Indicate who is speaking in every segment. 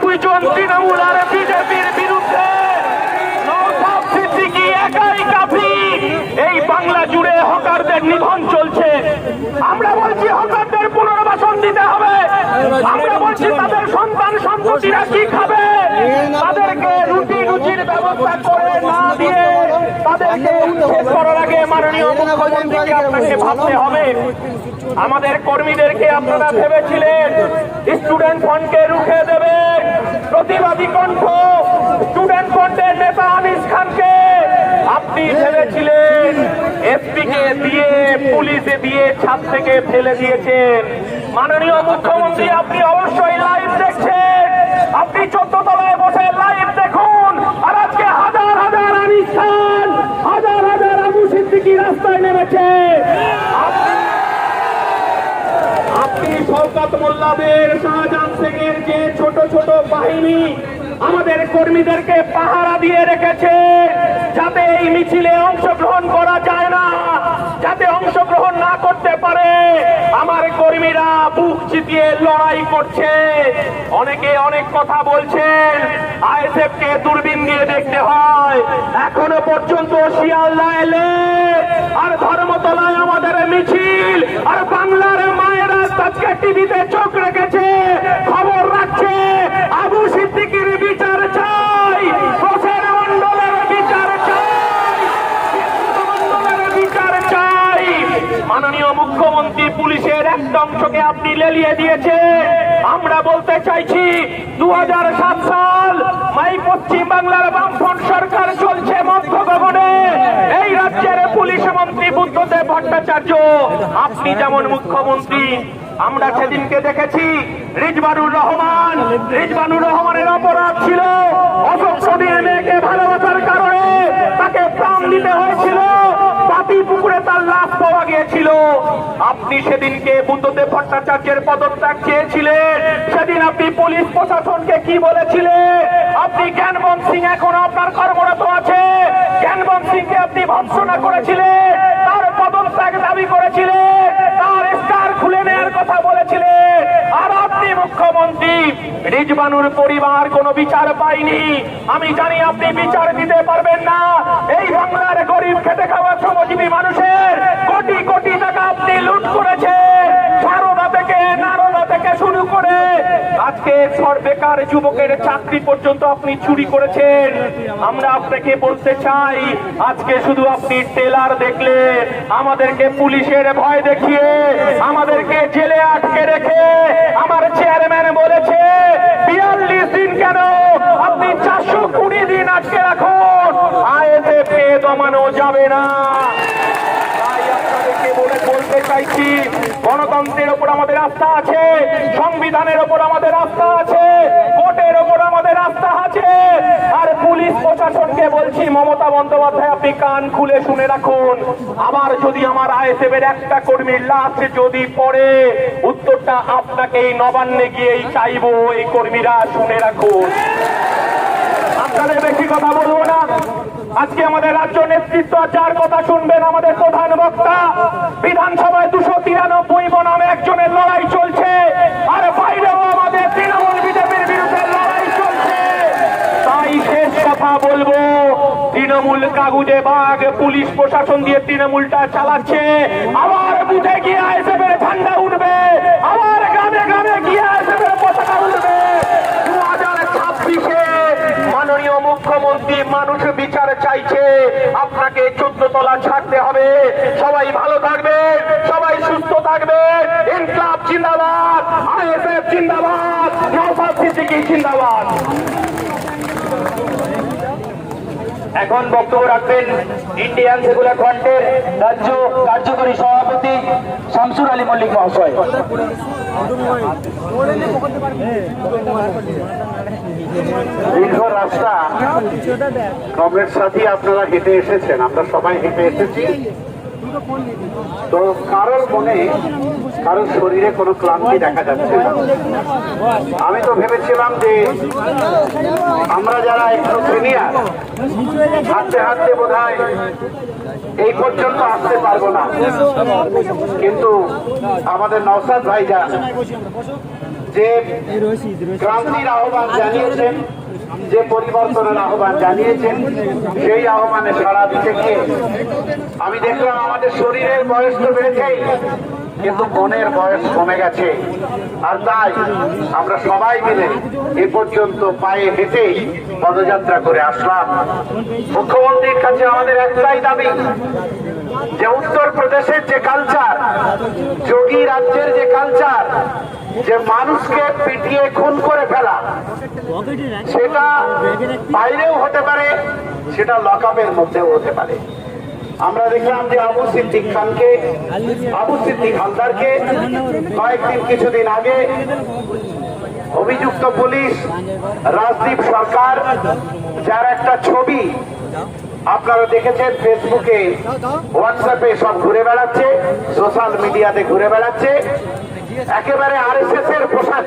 Speaker 1: তৃণমূল আর বিজেপির বিরুদ্ধে। সিদ্দিকী একাই কাফি। এই বাংলা জুড়ে হকারদের নিধন চলছে। আমরা বলছি হকারদের পুনর্বাসন দিতে হবে। আমরা বলছি তাদের সন্তান সন্ততিরা কি খাবে তাদেরকে রুটি রুচির ব্যবস্থা করে না দিয়ে উচ্ছেদ করার আগে মাননীয় মুখ্যমন্ত্রীকে আপনাকে ভাবতে হবে। আমাদের কর্মীদেরকে আপনারা ভেবেছিলেন স্টুডেন্ট ফন্ডকে রুখে দেবেন। প্রতিবাদী কণ্ঠ স্টুডেন্ট ফন্ডের নেতা আনিস খানকে আপনি ভেবেছিলেন এসপি কে দিয়ে, পুলিশে দিয়ে ছাদ থেকে ফেলে দিয়েছেন। মাননীয় মুখ্যমন্ত্রী, আপনি অবশ্যই লাইভ দেখছেন। আপনি চোদ্দ তলায় বসে লাইভ দেখুন আর আজকে হাজার হাজার আনিস খান হাজার হাজার আবু সিদ্দিকি রাস্তায় নেমেছে আপনি আপনি শওকত মোল্লাদের শাহজাহান সিং যে ছোট ছোট বাহিনী আমাদের কর্মীদেরকে পাহারা দিয়ে রেখেছে, যাতে এই মিছিলে অংশগ্রহণ করা যায় না, যাতে অংশগ্রহণ না করতে পারে। আমার কর্মীরা বুক লড়াই করছে। অনেকে অনেক কথা বলছেন আইএসএফ কে দূরবীন দিয়ে দেখতে হয়। এখনও পর্যন্ত শিয়ালদা এলে আর ধর্মতলায় আমাদের মিছিল আর বাংলার মায়েরা আজকে টিভিতে চোখ রেখেছে, খবর রাখছে, আবু সিদ্দিকির বিচার চাই মাননীয় মুখ্যমন্ত্রী পুলিশের একটা অংশকে আপনি লেলিয়ে দিয়েছে আমরা বলতে চাইছি দু হাজার সাত সাল মাই পশ্চিম বাংলার বামফ্রন্ট সরকার চলছে। মধ্য গগনে এই রাজ্যের পুলিশ মন্ত্রী বুদ্ধদেব ভট্টাচার্য, আপনি যেমন মুখ্যমন্ত্রী, আমরা সেদিনকে দেখেছি রিজবানুর রহমান। রিজবানুর রহমানের অপরাধ ছিল। সদীর মেয়েকে ভালোবাসার কারণে তাকে প্রাণ দিতে হয়েছিল পাতি পুকুরে তার লাশ পাওয়া গিয়েছিল আপনি সেদিনকে বুদ্ধদেব ভট্টাচার্যের পদত্যাগ চেয়েছিলেন। সেদিন আপনি পুলিশ প্রশাসনকে কি বলেছিলেন? আপনি জ্ঞানবন সিং এখন আপনার কর্মরত আছে। জ্ঞানবন সিংকে আপনি ভৎসনা করেছিলেন। তার পদত্যাগ দাবি করেছিলেন। তার স্টার খুলে নেওয়ার কথা বলেছিলেন। আর আপনি মুখ্যমন্ত্রী, রিজবানুর পরিবার কোনো বিচার পায়নি। আমি জানি আপনি বিচার দিতে পারবেন না। এই বাংলার গরিব খেতে খাওয়া শ্রমজীবী মানুষের কোটি কোটি টাকা আপনি লুট করেছেন। সারদা থেকে, নারদা থেকে শুরু করে আজকে সর বেকার যুবকের চাকরি পর্যন্ত আপনি চুরি করেছেন। আমরা আপনাকে বলতে চাই, আজকে শুধু আপনি টেলার দেখলে আমাদেরকে পুলিশের ভয় দেখিয়ে, আমাদেরকে জেলে আটকে রেখে, আমার চেয়ারম্যান বলেছে, বিয়াল্লিশ দিন কেন আপনি চারশো কুড়ি দিন আটকে রাখুন? আইএসএফ কে দমানো যাবে না। তাই আপনাদেরকে বলে বলতে চাইছি গণতন্ত্রের ওপর আমাদের আস্থা আছে, সংবিধানের ওপর আমাদের আস্থা আছে কোর্টের ওপর আমাদের আস্থা আছে। আর পুলিশ প্রশাসনকে বলছি, মমতা বন্দ্যোপাধ্যায়, আপনি কান খুলে শুনে রাখুন। আবার যদি আমার আইএসএফ এর একটা কর্মীর লাশ যদি পড়ে, উত্তরটা আপনাকে এই নবান্নে গিয়েই চাইব, এই কর্মীরা শুনে রাখুন। আপনাদের বেশি কথা বলব না। আজকে আমাদের রাজ্য নেতৃত্ব যার কথা শুনবেন আমাদের প্রধান বক্তা, বিধানসভায় দুশো তিরানব্বই বনামে একজনের লড়াই চলছে, আর বাইরেও আমাদের তৃণমূল বিজেপির বিরুদ্ধে লড়াই চলছে। তাই শেষ কথা বলব, তৃণমূল কাগুজে বাঘ, পুলিশ প্রশাসন দিয়ে তৃণমূলটা চালাচ্ছে, আবার বুঝে গিয়ে আইসেফের ঝান্ডা উঠবে, আবার গ্রামে গ্রামে গিয়ে আইসেফের পতাকা উঠবে দু হাজার ছাব্বিশে মাননীয় মুখ্যমন্ত্রী মানুষ বিচার চাইছে। আপনাকে চোদ্দ তলা ছাড়তে হবে। সবাই ভালো থাকবে সবাই সুস্থ থাকবে ইনকলাব জিন্দাবাদ, আইএসএফ জিন্দাবাদ সিদ্দিকী জিন্দাবাদ।
Speaker 2: এখন বক্তব্য রাখবেন ইন্ডিয়ান সেকুলার ফ্রন্টের রাজ্য কার্যকরী সভাপতি শামসুর আলী মল্লিক মহাশয়।
Speaker 3: দীর্ঘ রাস্তা। কমরেড সাথী, আপনারা হেঁটে এসেছেন। আমরা সবাই হেঁটে এসেছি। তো কারোর মনে, কারোর শরীরে কোনো ক্লান্তি দেখা যাচ্ছে না। আমি তো ভেবেছিলাম যে আমরা যারা একটু সিনিয়র হাঁটতে হাঁটতে বোধ এই পর্যন্ত আসতে পারব না। কিন্তু আমাদের নওসাদ ভাইজান যে ক্রান্তির আহ্বান জানিয়েছেন, যে পরিবর্তনের আহ্বান জানিয়েছেন, সেই আহ্বানে সাড়া দিতে আমি দেখলাম আমাদের শরীরের বয়স তো বেড়েছেই। কিন্তু মনের বয়স কমে গেছে। আর তাই আমরা সবাই মিলে এ পর্যন্ত পায়ে হেঁটে পদযাত্রা করে আসলাম। মুখ্যমন্ত্রীর কাছে আমাদের একটাই দাবি, যে উত্তর প্রদেশের যে কালচার যোগী রাজ্যের যে কালচার যে মানুষকে পিটিয়ে খুন করে ফেলা, সেটা বাইরেও হতে পারে, সেটা লকআপের মধ্যেও হতে পারে। আমরা দেখলাম যে আবু সিদ্দিক খানকে, আবু সিদ্দিক হালদারকে কয়েকদিন কিছুদিন আগে অভিযুক্ত পুলিশ, রাজদীপ সরকার, যার একটা ছবি আপনারা দেখেছেন ফেসবুকে, হোয়াটসঅ্যাপে সব ঘুরে বেড়াচ্ছে, সোশ্যাল মিডিয়াতে ঘুরে বেড়াচ্ছে। একেবারে আরএসএস এর পোশাক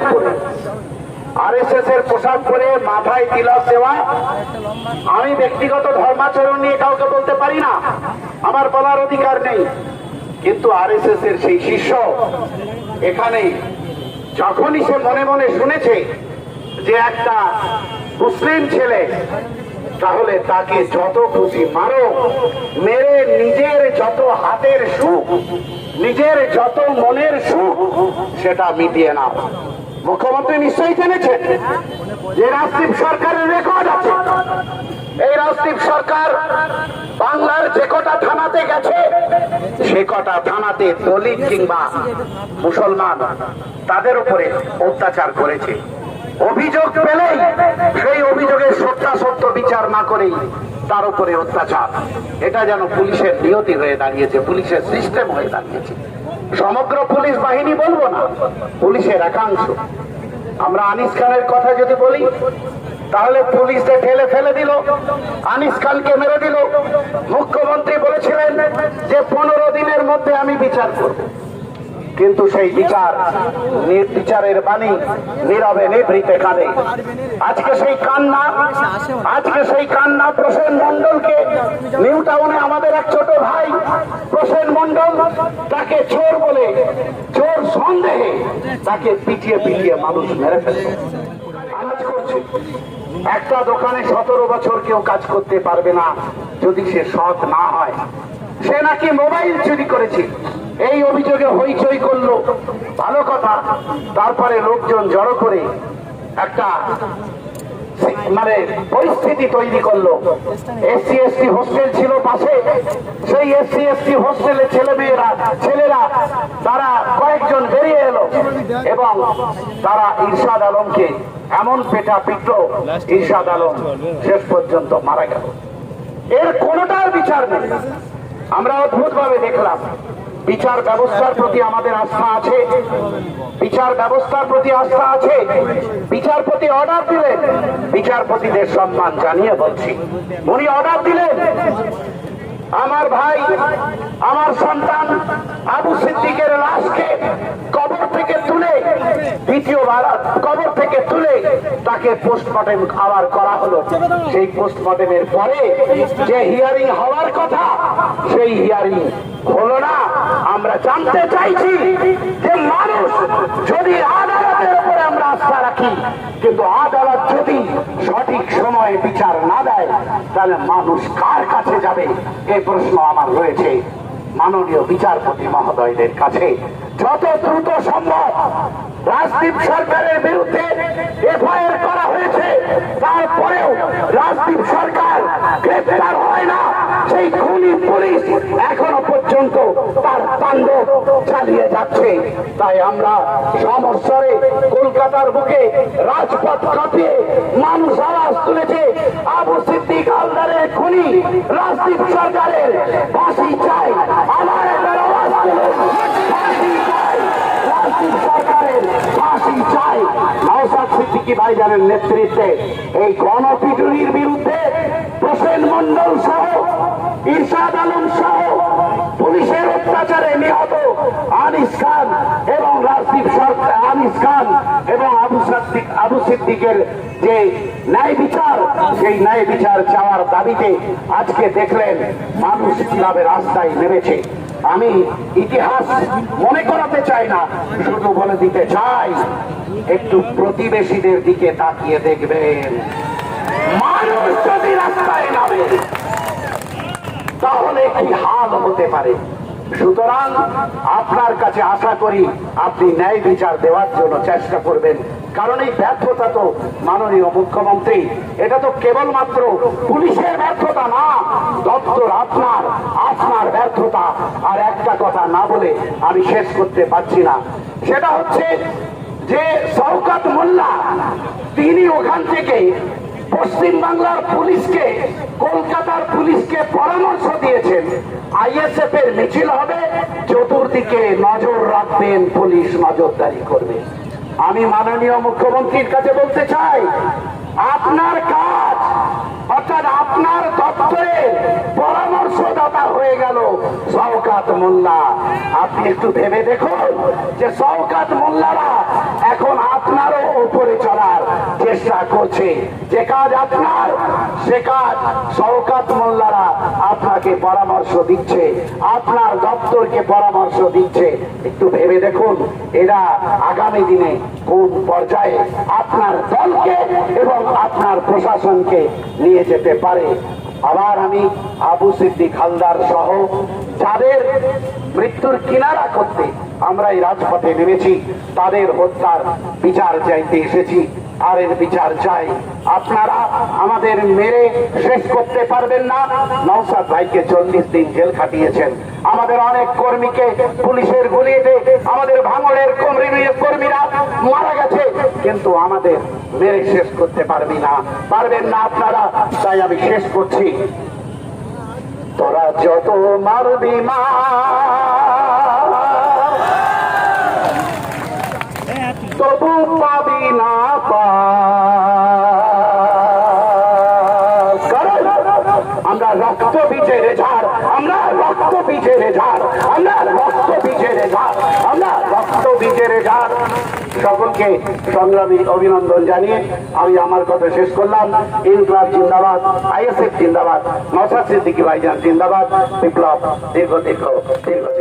Speaker 3: আরএসএস এর পোশাক পরে মাথায় তিলক দেওয়া। আমি ব্যক্তিগত ধর্মাচরণ নিয়ে কাউকে বলতে পারি না। আমার বলার অধিকার নেই। কিন্তু আরএসএস এর সেই শিষ্য এখানে যখনই সে মনে মনে শুনেছে যে একটা মুসলিম ছেলে, তাহলে তাকে যত খুশি মারো, মেরে নিজের যত হাতের সুখ, নিজের যত মনের সুখ, সেটা মিটিয়ে নাও। মুখ্যমন্ত্রী নিশ্চয়ই জেনেছেন যে রাজদীপ সরকারের রেকর্ড আছে। এই রাজদীপ সরকার বাংলার যে কটা থানাতে গেছে, সে কটা থানাতে দলিত কিংবা মুসলমান তাদের উপরে অত্যাচার করেছে। অভিযোগ পেলেই সেই অভিযোগের সত্যাসত্য বিচার না করেই তার উপরে অত্যাচার। এটা যেন পুলিশের নিয়তি হয়ে দাঁড়িয়েছে, পুলিশের সিস্টেম হয়ে দাঁড়িয়েছে। সমগ্র পুলিশ বাহিনী বলব না, পুলিশের একাংশ। আমরা আনিস খানের কথা যদি বলি, তাহলে পুলিশ ঠেলে ফেলে দিল, আনিস খানকে মেরে দিল। মুখ্যমন্ত্রী বলেছিলেন যে, পনেরো দিনের মধ্যে আমি বিচার করব। কিন্তু সেই বিচার বিচারের বাণী নীরবে নিভৃতে কাঁদে। আজকে সেই কান্না, আজকে সেই কান্না প্রসেন মন্ডলকে নিউ টাউনে আমাদের এক ছোট ভাই প্রসেন মন্ডল তাকে চোর বলে, চোর সন্দেহে তাকে পিটিয়ে পিটিয়ে মানুষ মেরে ফেলে আনাজ করছে। একটা দোকানে সতেরো বছর কেউ কাজ করতে পারবে না যদি সে সৎ না হয়। সে নাকি মোবাইল চুরি করেছে। এই অভিযোগে হইচই করল। ভালো কথা। তারপরে লোকজন জড়ো করে একটা মানে পরিস্থিতি তৈরি করল। এসসি, এসটি হোস্টেল ছিল পাশে। সেই এসসি, এসটি হোস্টেলে ছেলে মেয়েরা ছেলেরা, তারা কয়েকজন বেরিয়ে এলো এবং তারা ইরশাদ আলমকে এমন পেটা পিটল ইরশাদ আলম শেষ পর্যন্ত মারা গেল। এর কোনটার বিচার নেই। আমরা অদ্ভুত ভাবে দেখলাম। বিচার ব্যবস্থার প্রতি আমাদের আস্থা আছে। বিচার ব্যবস্থার প্রতি আস্থা আছে। বিচারপতি অর্ডার দিলেন বিচারপতিদের সম্মান জানিয়ে বলছি। উনি অর্ডার দিলেন। আমার ভাই, আমার সন্তান আবু সিদ্দিকের লাশকে কবর থেকে দ্বিতীয়বার কবর থেকে তুলে তাকে আবার করা হলো। সেই পরে যে হিয়ারিং হওয়ার কথা, সেই হিয়ারিং হলো না। আমরা জানতে চাইছি যে মানুষ যদি আদালতের উপরে আমরা আস্থা রাখি, কিন্তু আদালত যদি সঠিক সময়ে বিচার না দেয়, তাহলে মানুষ কার কাছে যাবে? এই প্রশ্ন আমার রয়েছে। মাননীয় বিচারপতি মহোদয়দের কাছে। যত দ্রুত সম্ভব রাজদীপ সরকারের বিরুদ্ধে এফআইআর করা হয়েছে। তারপরেও রাজদীপ সরকার গ্রেপ্তার হয় না। সেই খুনি পুলিশ এখনও পর্যন্ত তার তাণ্ডব চালিয়ে যাচ্ছে। তাই আমরা সমস্যারে কলকাতার বুকে রাজপথ কাঁপিয়ে মানুষ আওয়াজ তুলেছে, আবু সিদ্দিক হালদারের খুনি রাজদীপ সরকারের ফাঁসি চাই আমার এবার আওয়াজ তুলে ফাঁসি চাই রাজদীপ সরকারের ফাঁসি চাই নওসাদ সিদ্দিকি ভাইজানের নেতৃত্বে এই গণপিটুনির বিরুদ্ধে প্রসেন মন্ডল সহ, ইরশাদ আলম সহ পুলিশের অত্যাচারে নিহত আনিস খান এবং রাজদীপ সরকার আনিস খান সিদ্দিক আবু সিদ্দিকের যে ন্যায় বিচার, সেই ন্যায় বিচার চাওয়ার দাবিতে আজকে দেখলেন মানুষ কীভাবে রাস্তায় নেমেছে। আমি ইতিহাস মনে করাতে চাই না, শুধু বলে দিতে চাই, একটু প্রতিবেশীদের দিকে তাকিয়ে দেখবেন। মানুষ যদি রাস্তায় নামে, তাহলে কি হাল হতে পারে? সুতরাং আপনার কাছে আশা করি আপনি ন্যায় বিচার দেওয়ার জন্য চেষ্টা করবেন। কারণ এই ব্যর্থতা তো মাননীয় মুখ্যমন্ত্রী, এটা তো কেবলমাত্র পুলিশের ব্যর্থতা না, দপ্তর আপনার আপনার ব্যর্থতা। আর একটা কথা না বলে আমি শেষ করতে পারছি না। সেটা হচ্ছে যে শওকাত মোল্লা, তিনি ওখান থেকে পশ্চিম বাংলার পুলিশকে, কলকাতার পুলিশকে পরামর্শ দিয়েছেন। আইএসএফ এর মিছিল হবে। চতুর্দিকে নজর রাখবেন পুলিশ নজরদারি করবে। আমি মাননীয় মুখ্যমন্ত্রীর কাছে বলতে চাই, আপনার কাজ, অর্থাৎ আপনার দপ্তরের পরামর্শদাতা হয়ে গেল শওকাত মোল্লা। আপনি একটু ভেবে দেখুন যে শওকাত মোল্লারা এখন চলার চেষ্টা করছে। যে কাজ আপনার, সে কাজ শওকাত মোল্লারা আপনাকে পরামর্শ দিচ্ছে, আপনার দপ্তরকে পরামর্শ দিচ্ছে। একটু ভেবে দেখুন, এরা আগামী দিনে কোন পর্যায়ে আপনার দলকে এবং আপনার প্রশাসনকে নিয়ে যেতে পারে। আবার আমি আবু সিদ্দিক হালদার সহ যাদের মৃত্যুর কিনারা করতে আমরা এই রাজপথে নেমেছি, তাদের হত্যার বিচার চাইতে এসেছি। আর এর বিচার চাই। আপনারা আমাদের মেরে শেষ করতে পারবেন না। নৌসাদ ভাইকে চল্লিশ দিন জেল খাটিয়েছেন। আমাদের অনেক কর্মীকে পুলিশের গুলিতে, আমাদের ভাঙড়ের কর্মী- কর্মীরা মারা গেছে। কিন্তু আমাদের মেরে শেষ করতে পারবি না। পারবেন না আপনারা, তাই আমি শেষ করছি। তোরা যত মারবি মা রক্ত বীজের ঝাড়। আমরা রক্ত বীজের ঝাড়। আমরা রক্ত বীজের ঝাড়। আমরা রক্ত বীজের ঝাড়। সকলকে সংগ্রামী অভিনন্দন জানিয়ে আমি আমার কথা শেষ করলাম। ইনকলাব জিন্দাবাদ, আইএসএফ জিন্দাবাদ নসাদ সিদ্দিকি ভাইজান জিন্দাবাদ। বিপ্লব দীর্ঘ দীর্ঘ দীর্ঘ।